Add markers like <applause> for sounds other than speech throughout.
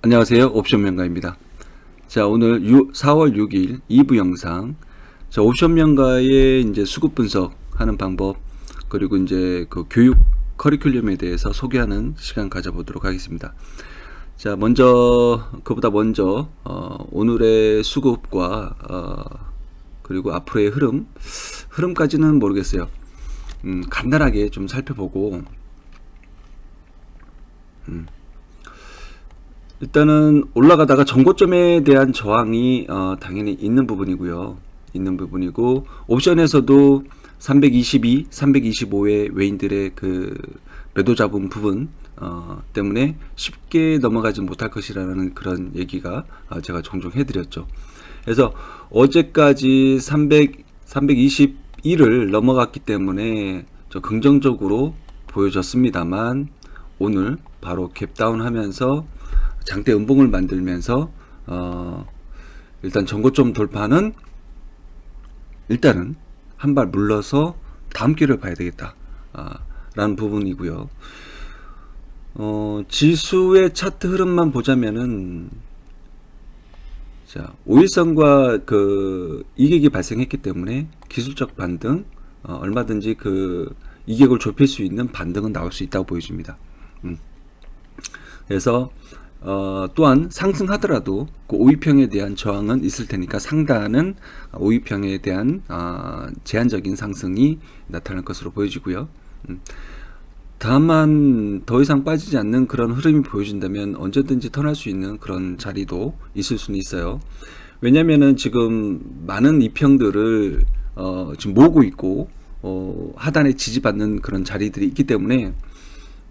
안녕하세요. 옵션 명가입니다. 자, 오늘 6, 4월 6일 2부 영상. 자, 옵션 명가의 이제 수급 분석하는 방법, 그리고 이제 그 교육 커리큘럼에 대해서 소개하는 시간 가져보도록 하겠습니다. 자, 먼저, 그보다 먼저, 어, 오늘의 수급과, 어, 그리고 앞으로의 흐름, 흐름까지는 모르겠어요. 음, 간단하게 좀 살펴보고, 일단은 올라가다가 전고점에 대한 저항이 어, 당연히 있는 부분이고요. 있는 부분이고 옵션에서도 322, 325의 외인들의 그 매도 잡은 부분 어, 때문에 쉽게 넘어가지 못할 것이라는 그런 얘기가 어, 제가 종종 해드렸죠. 그래서 어제까지 300, 321을 넘어갔기 때문에 저 긍정적으로 보여졌습니다만 오늘 바로 갭다운 하면서 장대 음봉을 만들면서 어 일단 전고점 돌파는 일단은 한 발 물러서 다음 기회를 봐야 되겠다 아, 라는 부분이고요. 어 지수의 차트 흐름만 보자면은 자, 5일선과 그 이격이 발생했기 때문에 기술적 반등 어, 얼마든지 그 이격을 좁힐 수 있는 반등은 나올 수 있다고 보여집니다. 음. 그래서 어, 또한 상승하더라도 그 5위평에 대한 저항은 있을 테니까 상단은 5위평에 대한 어, 제한적인 상승이 나타날 것으로 보여지고요. 음. 다만 더 이상 빠지지 않는 그런 흐름이 보여진다면 언제든지 턴할 수 있는 그런 자리도 있을 수는 있어요. 왜냐면은 지금 많은 이평들을 어, 지금 모으고 있고 어, 하단에 지지받는 그런 자리들이 있기 때문에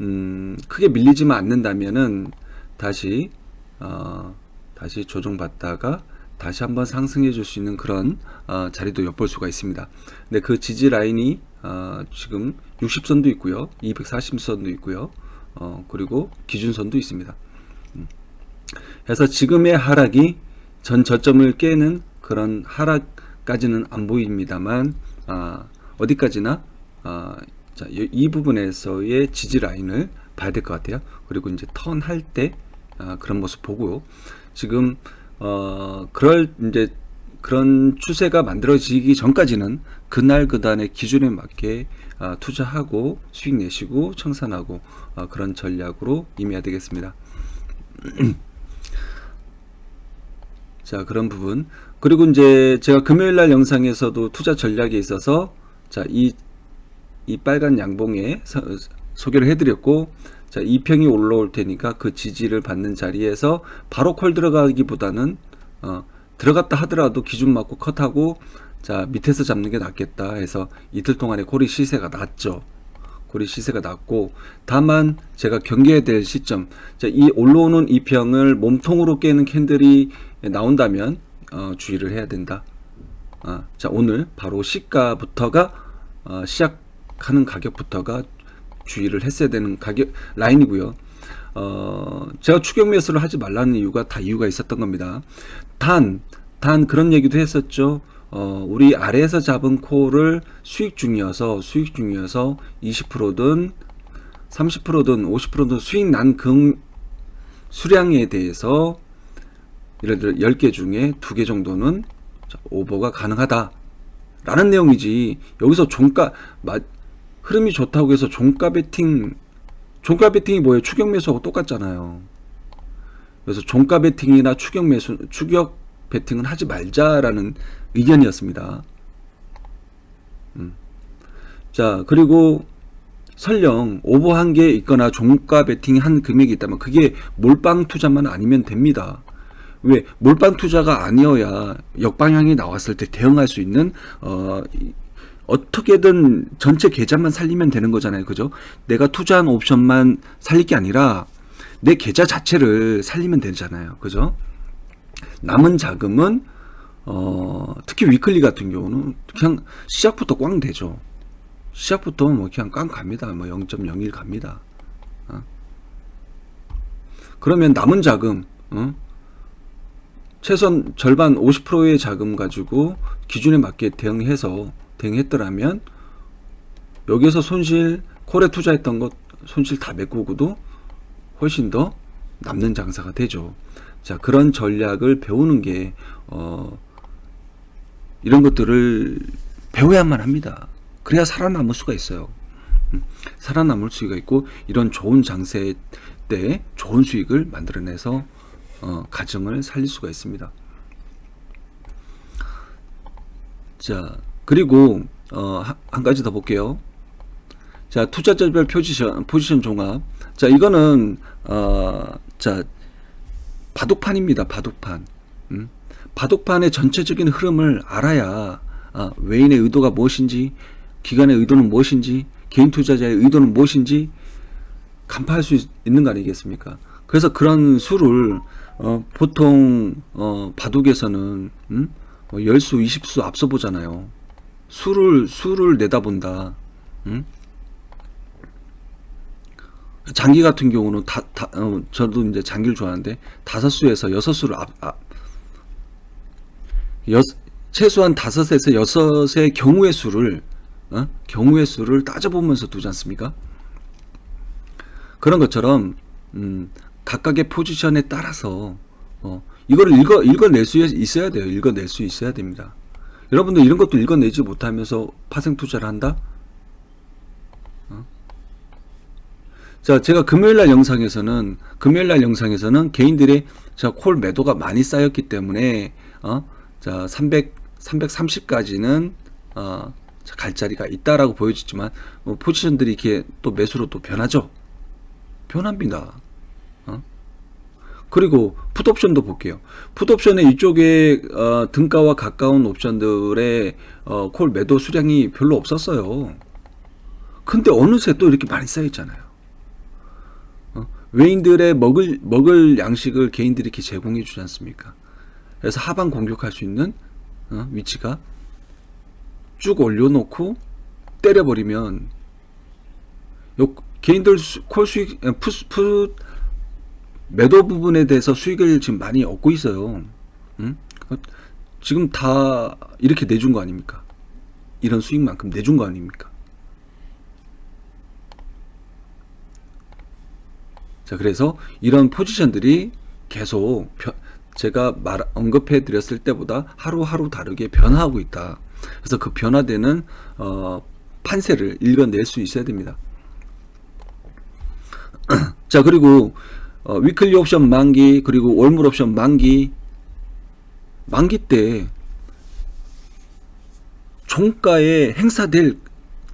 음, 크게 밀리지만 않는다면은 다시 어, 다시 조정받다가 다시 한번 상승해 줄 수 있는 그런 어, 자리도 엿볼 수가 있습니다. 근데 그 지지 라인이 어, 지금 60선도 있고요. 240선도 있고요. 어, 그리고 기준선도 있습니다. 음. 그래서 지금의 하락이 전 저점을 깨는 그런 하락까지는 안 보입니다만 아, 어디까지나 아, 자, 이, 이 부분에서의 지지 라인을 봐야 될 것 같아요. 그리고 이제 턴 할 때 아, 그런 모습 보고 지금 어 그럴 이제 그런 추세가 만들어지기 전까지는 그날 그단의 기준에 맞게 아, 투자하고 수익 내시고 청산하고 아, 그런 전략으로 임해야 되겠습니다. <clears throat> 자 그런 부분 그리고 이제 제가 금요일 날 영상에서도 투자 전략에 있어서 자이 이 빨간 양봉에 서, 소개를 해드렸고 자, 2평이 올라올 테니까 그 지지를 받는 자리에서 바로 콜 들어가기보다는 어, 들어갔다 하더라도 기준 맞고 컷하고 자 밑에서 잡는 게 낫겠다 해서 이틀 동안에 고리 시세가 낮죠. 고리 시세가 낮고 다만 제가 경계해야 될 시점 자, 이 올라오는 이 평을 몸통으로 깨는 캔들이 나온다면 어, 주의를 해야 된다. 아, 자 오늘 바로 시가부터가 어, 시작하는 가격부터가 주의를 했어야 되는 가격 라인이고요. 어, 제가 추격 매수를 하지 말라는 이유가 다 이유가 있었던 겁니다. 단, 단 그런 얘기도 했었죠. 어, 우리 아래에서 잡은 콜을 수익 중이어서 수익 중이어서 20%든 30%든 50%든 수익 난 금 수량에 대해서 예를 들어 10개 중에 2개 정도는 오버가 가능하다. 라는 내용이지. 여기서 종가 흐름이 좋다고 해서 종가 베팅 종가 베팅이 뭐예요? 추격 매수하고 똑같잖아요. 그래서 종가 베팅이나 추격 매수 추격 베팅은 하지 말자라는 의견이었습니다. 음. 자 그리고 설령 오버한 게 있거나 종가 베팅이 한 금액이 있다면 그게 몰빵 투자만 아니면 됩니다. 왜 몰빵 투자가 아니어야 역방향이 나왔을 때 대응할 수 있는 어 어떻게든 전체 계좌만 살리면 되는 거잖아요. 그죠? 내가 투자한 옵션만 살릴 게 아니라 내 계좌 자체를 살리면 되잖아요. 그죠? 남은 자금은 어, 특히 위클리 같은 경우는 그냥 시작부터 꽝 되죠. 시작부터 뭐 그냥 꽝 갑니다. 뭐 0.01 갑니다. 어? 그러면 남은 자금, 어? 최소한 절반 50%의 자금 가지고 기준에 맞게 대응해서 대응했더라면 여기서 손실 콜에 투자했던 것 손실 다 메꾸고도 훨씬 더 남는 장사가 되죠. 자, 그런 전략을 배우는 게, 어, 이런 것들을 배워야만 합니다. 그래야 살아남을 수가 있어요. 음, 살아남을 수가 있고, 이런 좋은 장세 때 좋은 수익을 만들어내서, 어, 가정을 살릴 수가 있습니다. 자, 그리고, 어, 한- 한 가지 더 볼게요. 자, 투자자별 포지션, 포지션 종합. 자, 이거는, 어, 자, 바둑판입니다. 바둑판. 음? 바둑판의 전체적인 흐름을 알아야 아, 외인의 의도가 무엇인지, 기관의 의도는 무엇인지, 개인 투자자의 의도는 무엇인지 간파할 수 있, 는거 아니겠습니까? 그래서 그런 수를 어, 보통 어, 바둑에서는 음? 뭐 열수, 20수 앞서 보잖아요. 수를 수를 내다본다. 음? 장기 같은 경우는 다, 다 어, 저도 이제 장기를 좋아하는데 다섯 수에서 여섯 수를 앞, 앞 여, 최소한 다섯에서 여섯의 경우의 수를 어? 경우의 수를 따져보면서 두지 않습니까? 그런 것처럼 음, 각각의 포지션에 따라서 어, 이거를 읽어 읽어낼 수 있어야 돼요. 읽어낼 수 있어야 됩니다. 여러분들 이런 것도 읽어내지 못하면서 파생 투자를 한다? 자, 제가 금요일 날 영상에서는 금요일 날 영상에서는 개인들의 자, 콜 매도가 많이 쌓였기 때문에 어? 자, 300 330까지는 어, 자, 갈 자리가 있다라고 보여지지만 뭐 포지션들이 이렇게 또 매수로 또 변하죠. 변합니다. 어? 그리고 풋옵션도 볼게요. 풋옵션의 이쪽에 어, 등가와 가까운 옵션들의 어, 콜 매도 수량이 별로 없었어요. 근데 어느새 또 이렇게 많이 쌓였잖아요. 어? 외인들의 먹을 먹을 양식을 개인들이 이렇게 제공해 주지 않습니까? 그래서 하방 공격할 수 있는 어? 위치가 쭉 올려놓고 때려버리면 요 개인들 수, 콜 수익 어, 풋, 풋 매도 부분에 대해서 수익을 지금 많이 얻고 있어요. 음? 어, 지금 다 이렇게 내준 거 아닙니까? 이런 수익만큼 내준 거 아닙니까? 자, 그래서 이런 포지션들이 계속 변- 제가 말 언급해 드렸을 때보다 하루하루 다르게 변화하고 있다. 그래서 그 변화되는 어, 판세를 읽어낼 수 있어야 됩니다. <clears throat> 자, 그리고 어, 위클리 옵션 만기 그리고 월물 옵션 만기 만기 때 종가에 행사될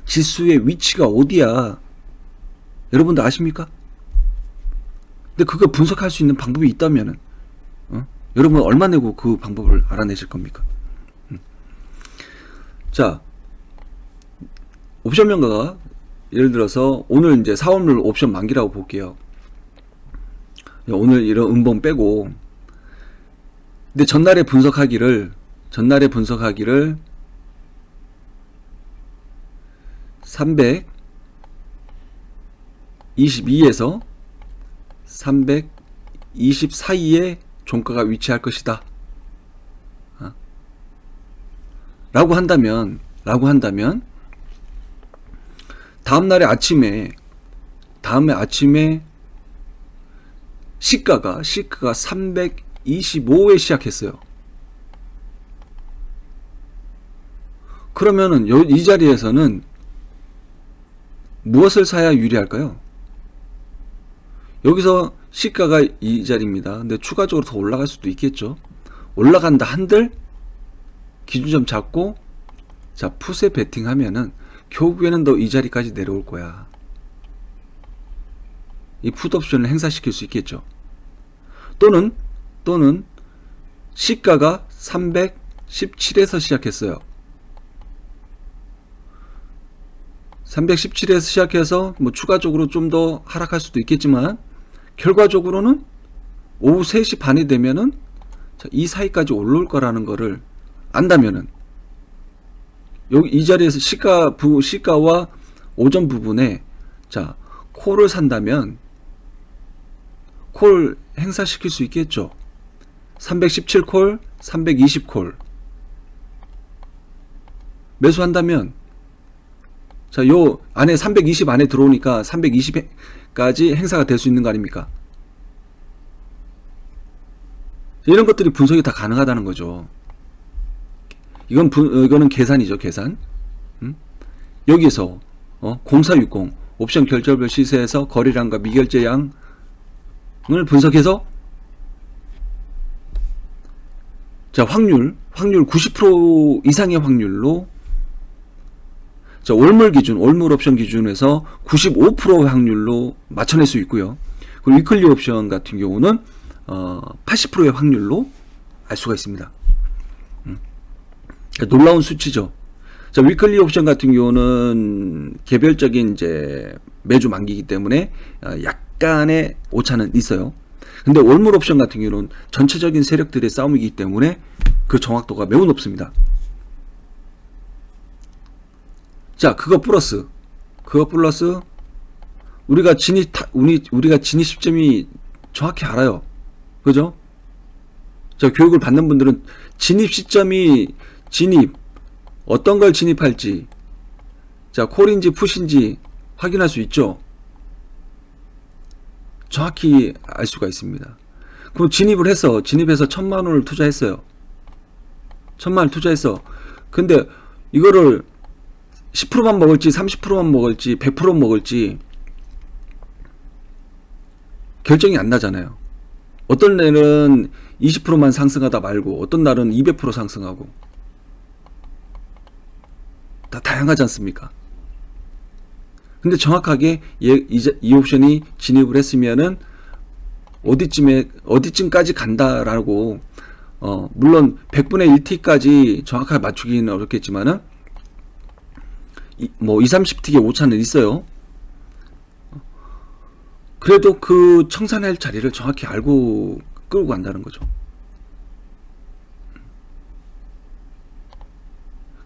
지수의 위치가 어디야? 여러분들 아십니까? 근데 그거 분석할 수 있는 방법이 있다면은 어? 여러분 얼마 내고 그 방법을 알아내실 겁니까? 음. 자 옵션 명가가 예를 들어서 오늘 이제 사업률 옵션 만기라고 볼게요. 오늘 이런 음봉 빼고 근데 전날에 분석하기를 전날에 분석하기를 322에서 320 사이에 종가가 위치할 것이다. 어? 라고 한다면, 라고 한다면, 다음날에 아침에, 다음에 아침에 시가가, 시가가 325에 시작했어요. 그러면은 요, 이 자리에서는 무엇을 사야 유리할까요? 여기서 시가가 이 자리입니다. 근데 추가적으로 더 올라갈 수도 있겠죠. 올라간다 한들 기준점 잡고 자 풋에 베팅하면은 결국에는 너 이 자리까지 내려올 거야. 이 풋 옵션을 행사시킬 수 있겠죠. 또는 또는 시가가 317에서 시작했어요. 317에서 시작해서 뭐 추가적으로 좀 더 하락할 수도 있겠지만 결과적으로는 오후 3시 반이 되면은 자, 이 사이까지 올라올 거라는 거를 안다면은 여기 이 자리에서 시가 부 시가와 오전 부분에 자 콜을 산다면 콜 행사시킬 수 있겠죠. 317콜, 320콜 매수한다면 자, 요 안에 320 안에 들어오니까 320까지 행사가 될 수 있는 거 아닙니까? 이런 것들이 분석이 다 가능하다는 거죠. 이건 분, 어, 이거는 계산이죠, 계산. 음? 여기서 어, 0460 옵션 결절별 시세에서 거래량과 미결제량 을 분석해서 자 확률 확률 90% 이상의 확률로 자 월물 기준 월물 옵션 기준에서 95% 확률로 맞춰낼 수 있고요. 그리고 위클리 옵션 같은 경우는 어, 80%의 확률로 알 수가 있습니다. 음. 그러니까 놀라운 수치죠. 자, 위클리 옵션 같은 경우는 개별적인 이제 매주 만기이기 때문에 어, 약간의 오차는 있어요. 근데 월물 옵션 같은 경우는 전체적인 세력들의 싸움이기 때문에 그 정확도가 매우 높습니다. 자, 그거 플러스 그거 플러스 우리가 진입 타, 우리 우리가 진입 시점이 정확히 알아요. 그죠? 자, 교육을 받는 분들은 진입 시점이 진입 어떤 걸 진입할지 자, 콜인지 푸신지 확인할 수 있죠. 정확히 알 수가 있습니다. 그럼 진입을 해서 진입해서 천만 원을 투자했어요. 천만 원 투자했어. 근데 이거를 10%만 먹을지 30%만 먹을지 100% 먹을지 결정이 안 나잖아요. 어떤 날은 20%만 상승하다 말고 어떤 날은 200% 상승하고 다 다양하지 않습니까? 근데 정확하게 이, 이, 이 옵션이 진입을 했으면은 어디쯤에 어디쯤까지 간다라고 어 물론 100분의 1T까지 정확하게 맞추기는 어렵겠지만은 이, 뭐 2, 30T의 오차는 있어요. 그래도 그 청산할 자리를 정확히 알고 끌고 간다는 거죠.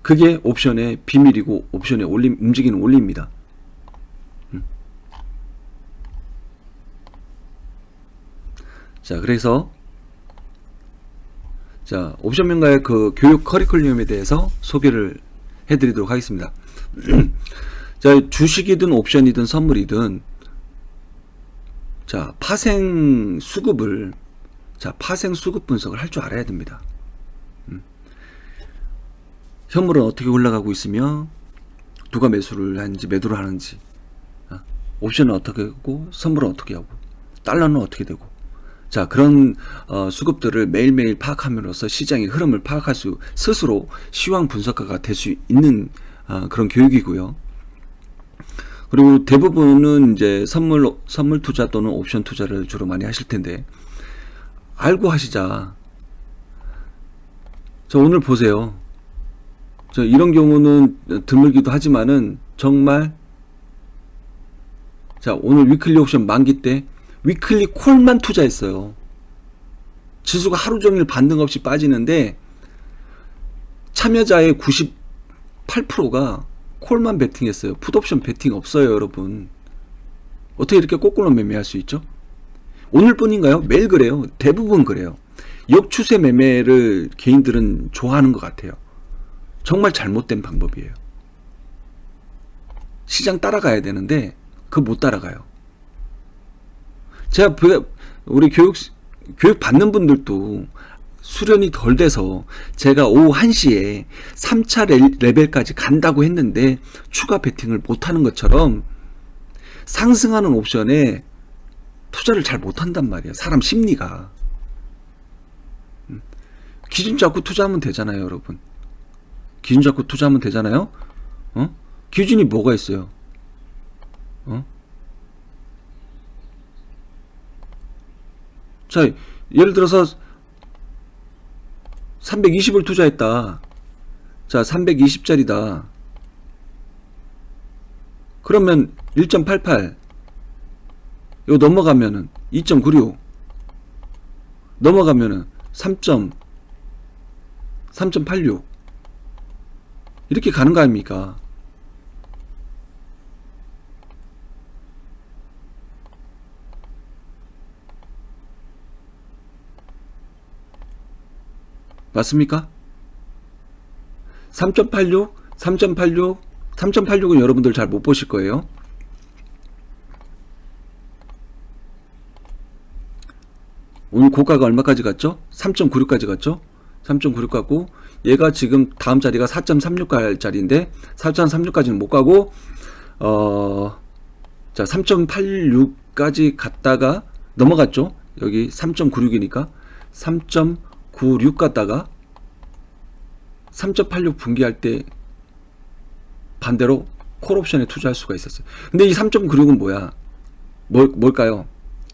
그게 옵션의 비밀이고 옵션의 올림 움직이는 원리입니다. 자, 그래서 자, 옵션 명가의 그 교육 커리큘럼에 대해서 소개를 해 드리도록 하겠습니다. <clears throat> 자, 주식이든 옵션이든 선물이든 자, 파생 수급을 자, 파생 수급 분석을 할 줄 알아야 됩니다. 음. 현물은 어떻게 올라가고 있으며 누가 매수를 하는지 매도를 하는지 아, 옵션은 어떻게 하고 선물은 어떻게 하고 달러는 어떻게 되고 자 그런 어, 수급들을 매일매일 파악함으로써 시장의 흐름을 파악할 수 스스로 시황 분석가가 될 수 있는 어, 그런 교육이고요. 그리고 대부분은 이제 선물 선물 투자 또는 옵션 투자를 주로 많이 하실 텐데 알고 하시자. 저 오늘 보세요. 저 이런 경우는 드물기도 하지만은 정말 자 오늘 위클리 옵션 만기 때 위클리 콜만 투자했어요. 지수가 하루 종일 반등 없이 빠지는데 참여자의 98%가 콜만 베팅했어요. 풋옵션 베팅 없어요, 여러분. 어떻게 이렇게 거꾸로 매매할 수 있죠? 오늘뿐인가요? 매일 그래요. 대부분 그래요. 역추세 매매를 개인들은 좋아하는 것 같아요. 정말 잘못된 방법이에요. 시장 따라가야 되는데 그 못 따라가요. 제가 그 우리 교육 교육 받는 분들도 수련이 덜 돼서 제가 오후 1시에 3차 레벨까지 간다고 했는데 추가 베팅을 못 하는 것처럼 상승하는 옵션에 투자를 잘 못 한단 말이에요. 사람 심리가. 음. 기준 잡고 투자하면 되잖아요, 여러분. 기준 잡고 투자하면 되잖아요. 어? 기준이 뭐가 있어요? 자, 예를 들어서 320을 투자했다. 자, 320짜리다. 그러면 1.88. 이거 넘어가면은 2.96. 넘어가면은 3. 3.86. 이렇게 가는 거 아닙니까? 맞습니까? 3.86, 3.86, 3.86은 여러분들 잘 못 보실 거예요. 오늘 고가가 얼마까지 갔죠? 3.96까지 갔죠? 3.96 갔고 얘가 지금 다음 자리가 4.36 갈 자리인데 4.36까지는 못 가고 어, 자 3.86까지 갔다가 넘어갔죠? 여기 3.96이니까 3.96 갔다가 3.86 분기할 때 반대로 콜옵션에 투자할 수가 있었어요. 근데 이 3.96은 뭐야? 뭘, 뭘까요?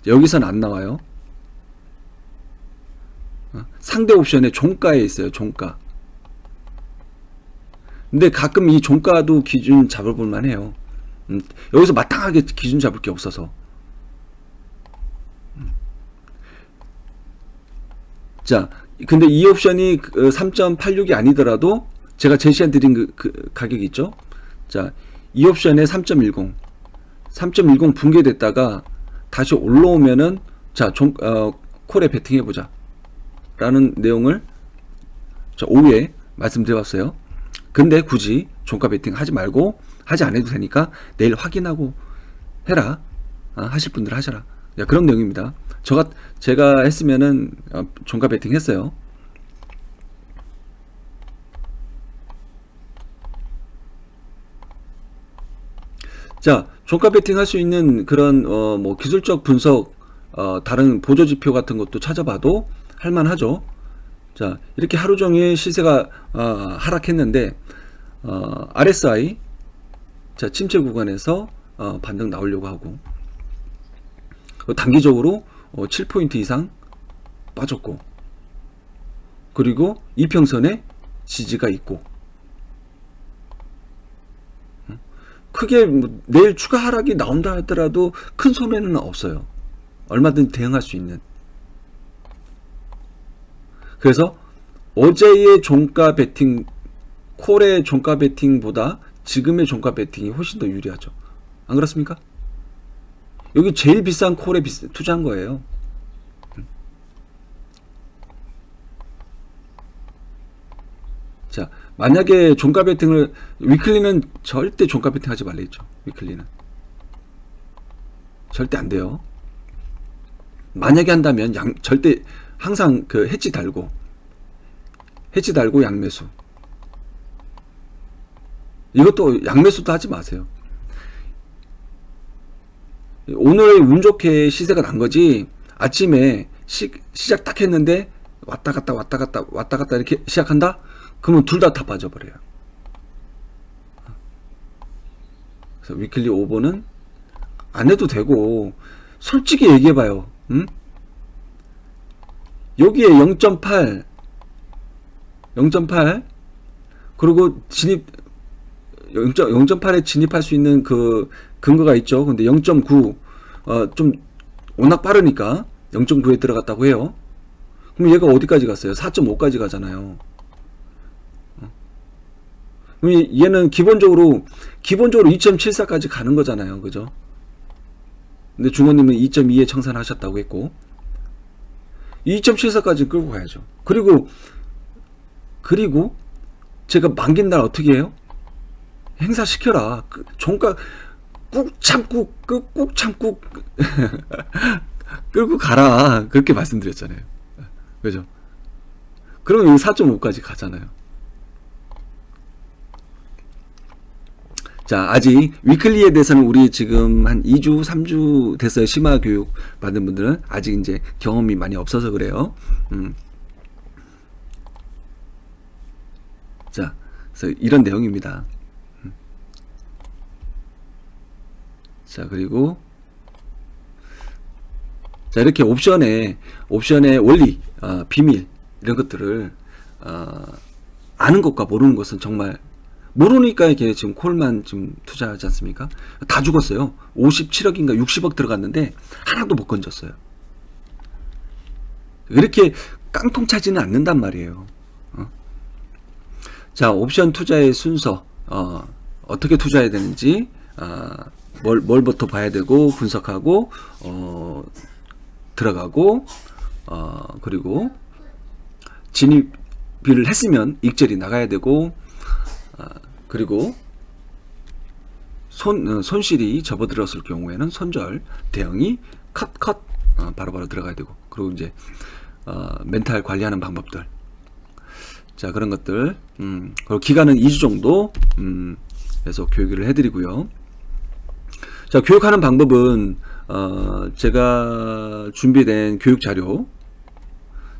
여기선 안 나와요. 어, 상대 옵션에 종가에 있어요. 종가. 근데 가끔 이 종가도 기준 잡아볼 만해요. 음, 여기서 마땅하게 기준 잡을 게 없어서. 음. 자, 근데 이 옵션이 3.86이 아니더라도 제가 제시해 드린 그, 그 가격이 있죠. 자, 이 옵션에 3.10, 3.10 붕괴됐다가 다시 올라오면은 자, 종, 어, 콜에 베팅해 보자. 라는 내용을 자, 오후에 말씀드려봤어요. 근데 굳이 종가 베팅 하지 말고 하지 않아도 되니까 내일 확인하고 해라. 아, 하실 분들 하셔라. 야, 그런 내용입니다. 저가 제가 했으면은 어, 종가 베팅 했어요. 자, 종가 베팅 할 수 있는 그런 어, 뭐 기술적 분석, 어, 다른 보조 지표 같은 것도 찾아봐도 할 만하죠. 자, 이렇게 하루 종일 시세가 어, 하락했는데 어, RSI 자 침체 구간에서 어, 반등 나오려고 하고 어, 단기적으로 어, 7포인트 이상 빠졌고 그리고 이평선에 지지가 있고 어? 크게 뭐 내일 추가 하락이 나온다 하더라도 큰 손해는 없어요. 얼마든지 대응할 수 있는. 그래서 어제의 종가 베팅 콜의 종가 베팅보다 지금의 종가 베팅이 훨씬 더 유리하죠. 안 그렇습니까? 여기 제일 비싼 콜에 비싸, 투자한 거예요. 음. 자, 만약에 종가 베팅을 위클리는 절대 종가 베팅 하지 말랬죠. 위클리는 절대 안 돼요. 만약에 한다면 양 절대 항상 그 해지 달고 해지 달고 양매수 이것도 양매수도 하지 마세요. 오늘 운 좋게 시세가 난 거지 아침에 시, 시작 딱 했는데 왔다 갔다 왔다 갔다 왔다 갔다 이렇게 시작한다? 그러면 둘 다 다 빠져버려요. 그래서 위클리 오버는 안 해도 되고 솔직히 얘기해봐요. 응? 여기에 0.8 0.8 그리고 진입 0.8에 진입할 수 있는 그 근거가 있죠. 근데 0.9 어, 좀 워낙 빠르니까 0.9에 들어갔다고 해요. 그럼 얘가 어디까지 갔어요? 4.5까지 가잖아요. 어. 얘는 기본적으로 기본적으로 2.74까지 가는 거잖아요. 그죠? 근데 중원님은 2.2에 청산하셨다고 했고 2.74까지 끌고 가야죠. 그리고 그리고 제가 만긴 날 어떻게 해요? 행사시켜라. 그 종가 꾹 참고 꾹, 꾹 참고 <laughs> 끌고 가라. 그렇게 말씀드렸잖아요. 그죠? 여기 4.5까지 가잖아요. 자, 아직 위클리에 대해서는 우리 지금 한 2주, 3주 됐어요. 심화 교육 받은 분들은 아직 이제 경험이 많이 없어서 그래요. 음. 자, 그래서 이런 내용입니다. 자, 그리고 자, 이렇게 옵션에 옵션의 원리, 어, 비밀 이런 것들을 어, 아는 것과 모르는 것은 정말 모르니까 이게 지금 콜만 지금 투자하지 않습니까? 다 죽었어요. 57억인가 60억 들어갔는데 하나도 못 건졌어요. 이렇게 깡통 차지는 않는단 말이에요. 어? 자, 옵션 투자의 순서, 어, 어떻게 투자해야 되는지, 어, 뭘, 뭘부터 봐야 되고, 분석하고, 어, 들어가고, 어, 그리고 진입을 했으면 익절이 나가야 되고, 아, 그리고 손 어, 손실이 접어들었을 경우에는 손절 대응이 컷컷 어, 바로바로 들어가야 되고 그리고 이제 어, 멘탈 관리하는 방법들. 자 그런 것들. 음, 그리고 기간은 2주 정도 음, 계속 교육을 해드리고요. 자 교육하는 방법은 어, 제가 준비된 교육 자료.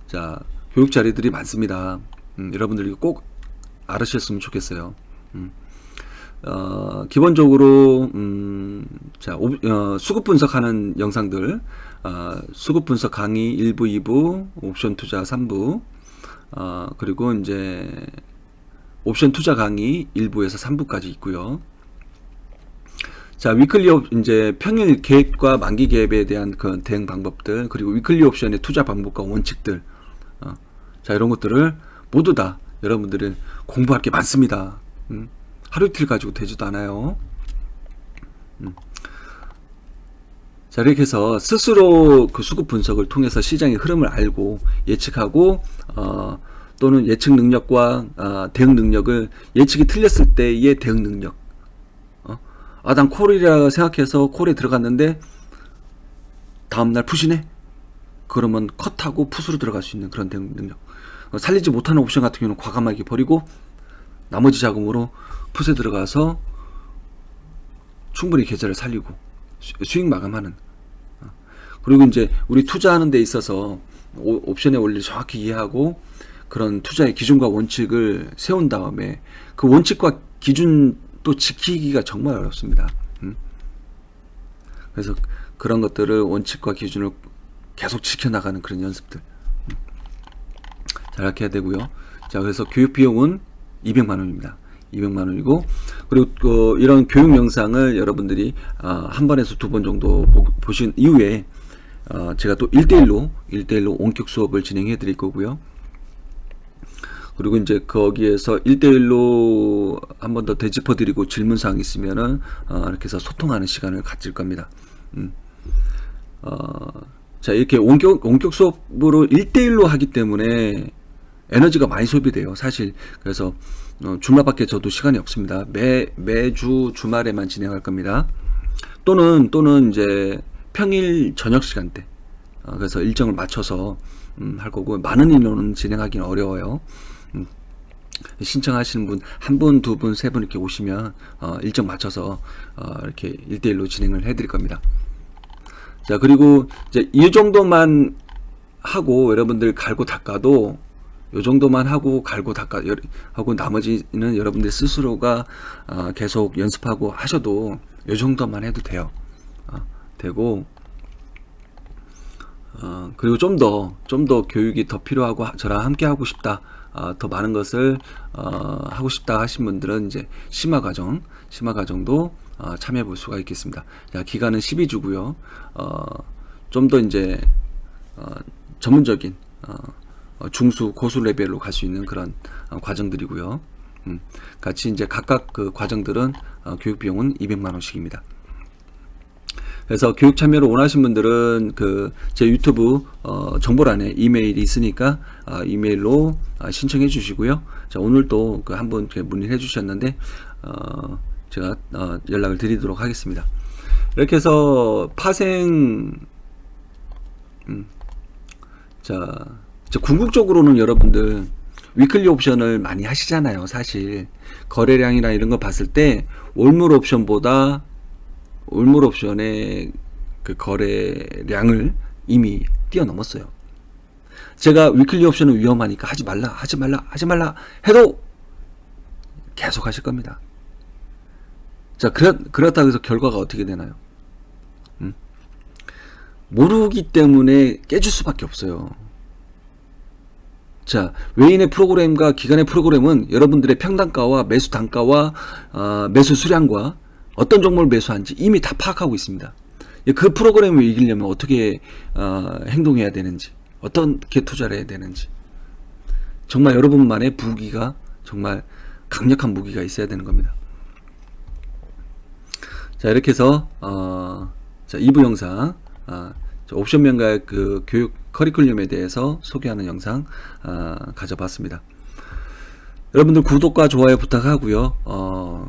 자 교육 자료들이 많습니다. 음, 여러분들이 꼭 알으셨으면 좋겠어요. 음. 어, 기본적으로 음, 자 오- 어, 수급 분석하는 영상들, 어, 수급 분석 강의 1부, 2부, 옵션 투자 3부, 어, 그리고 이제 옵션 투자 강의 1부에서 3부까지 있고요. 자, 위클리 옵, 이제 평일 계획과 만기 계획에 대한 그 대응 방법들, 그리고 위클리 옵션의 투자 방법과 원칙들, 어, 자, 이런 것들을 모두 다 여러분들은 공부할 게 많습니다. 음, 하루 이틀 가지고 되지도 않아요. 음. 자, 이렇게 해서 스스로 그 수급 분석을 통해서 시장의 흐름을 알고 예측하고, 어, 또는 예측 능력과 어, 대응 능력을 예측이 틀렸을 때의 대응 능력. 어? 아, 난 콜이라 생각해서 콜에 들어갔는데, 다음날 푸시네? 그러면 컷하고 풋으로 들어갈 수 있는 그런 능력. 어, 살리지 못하는 옵션 같은 경우는 과감하게 버리고, 나머지 자금으로 풋에 들어가서 충분히 계좌를 살리고 수- 수익 마감하는 어. 그리고 이제 우리 투자하는 데 있어서 오- 옵션의 원리를 정확히 이해하고 그런 투자의 기준과 원칙을 세운 다음에 그 원칙과 기준 또 지키기가 정말 어렵습니다. 음. 그래서 그런 것들을 원칙과 기준을 계속 지켜나가는 그런 연습들 음. 잘 해야 되고요. 자 그래서 교육 비용은 200만 원입니다. 200만 원이고 그리고 그 이런 교육 영상을 여러분들이 어, 한 번에서 두 번 정도 보, 보신 이후에 어, 제가 또 1대1로 1대1로 원격 수업을 진행해 드릴 거고요. 그리고 이제 거기에서 1대1로 한 번 더 되짚어 드리고 질문 사항 있으면은 어, 이렇게 해서 소통하는 시간을 가질 겁니다. 음. 어, 자, 이렇게 원격, 원격 수업으로 1대1로 하기 때문에 에너지가 많이 소비돼요, 사실. 그래서, 어, 주말밖에 저도 시간이 없습니다. 매, 매주 주말에만 진행할 겁니다. 또는, 또는 이제 평일 저녁 시간대. 어, 그래서 일정을 맞춰서, 음, 할 거고, 많은 인원은 진행하기는 어려워요. 음, 신청하시는 분, 한 분, 두 분, 세 분 이렇게 오시면, 어, 일정 맞춰서, 어, 이렇게 1대1로 진행을 해드릴 겁니다. 자, 그리고 이제 이 정도만 하고 여러분들 갈고 닦아도 요 정도만 하고 갈고 닦아 여- 하고 나머지는 여러분들 스스로가 어, 계속 연습하고 하셔도 요 정도만 해도 돼요. 어, 되고 어, 그리고 좀 더 좀 더 교육이 더 필요하고 하- 저랑 함께 하고 싶다. 어, 더 많은 것을 어, 하고 싶다 하신 분들은 이제 심화 과정, 심화 과정도 어, 참여해 볼 수가 있겠습니다. 자, 기간은 12주고요. 어, 좀 더 이제 어, 전문적인 어, 어, 중수 고수 레벨로 갈 수 있는 그런 어, 과정들이고요. 음, 같이 이제 각각 그 과정들은 어, 교육 비용은 200만 원씩입니다. 그래서 교육 참여를 원하신 분들은 그 제 유튜브 어, 정보란에 이메일이 있으니까 아, 이메일로 아, 신청해 주시고요. 자 오늘 또그 한분 문의해 주셨는데 어, 제가 어, 연락을 드리도록 하겠습니다. 이렇게 해서 파생 음, 자, 저 궁극적으로는 여러분들 위클리 옵션을 많이 하시잖아요. 사실 거래량이나 이런 거 봤을 때 월물 옵션보다 올물 옵션의 그 거래량을 이미 뛰어넘었어요. 제가 위클리 옵션은 위험하니까 하지 말라, 하지 말라, 하지 말라 해도 계속 하실 겁니다. 자, 그렇, 그렇다고 해서 결과가 어떻게 되나요? 음? 모르기 때문에 깨질 수밖에 없어요. 자, 외인의 프로그램과 기관의 프로그램은 여러분들의 평단가와 매수 단가와 어, 매수 수량과 어떤 종목을 매수한지 이미 다 파악하고 있습니다. 그 프로그램을 이기려면 어떻게 어, 행동해야 되는지, 어떻게 투자를 해야 되는지, 정말 여러분만의 무기가 정말 강력한 무기가 있어야 되는 겁니다. 자 이렇게 해서 어, 자 2부 영상 아, 저 옵션 명가의 그 교육 커리큘럼에 대해서 소개하는 영상 아, 가져봤습니다. 여러분들 구독과 좋아요 부탁하고요. 어,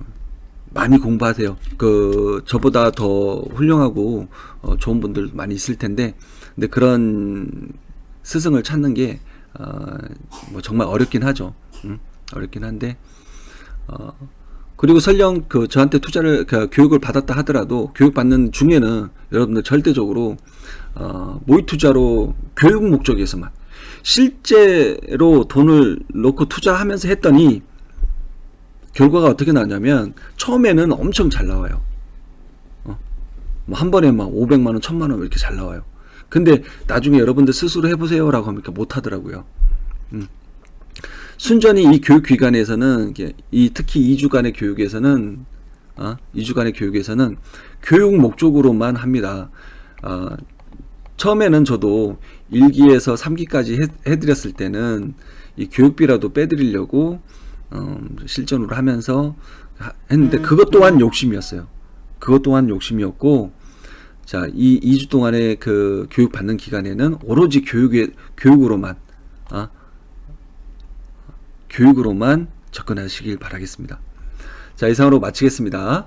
많이 공부하세요. 그 저보다 더 훌륭하고 어, 좋은 분들 많이 있을 텐데 근데 그런 스승을 찾는 게, 어, 뭐 정말 어렵긴 하죠. 음, 어렵긴 한데, 어, 그리고 설령 그 저한테 투자를, 그 교육을 받았다 하더라도 교육 받는 중에는 여러분들 절대적으로, 어, 모의 투자로 교육 목적에서만 실제로 돈을 넣고 투자하면서 했더니 결과가 어떻게 나냐면 처음에는 엄청 잘 나와요. 어? 뭐한 번에 막 500만 원, 1000만 원 이렇게 잘 나와요. 근데 나중에 여러분들 스스로 해보세요라고 하니까 못 하더라고요. 음. 순전히 이 교육 기관에서는 이 특히 2주간의 교육에서는 어? 2주간의 교육에서는 교육 목적으로만 합니다. 어, 처음에는 저도 1기에서 3기까지 해, 해드렸을 때는 이 교육비라도 빼드리려고 어, 실전으로 하면서 하- 했는데 그것 또한 욕심이었어요. 그것 또한 욕심이었고 자, 이 2주 동안의 그 교육 받는 기간에는 오로지 교육에 교육으로만 아, 교육으로만 접근하시길 바라겠습니다. 자, 이상으로 마치겠습니다.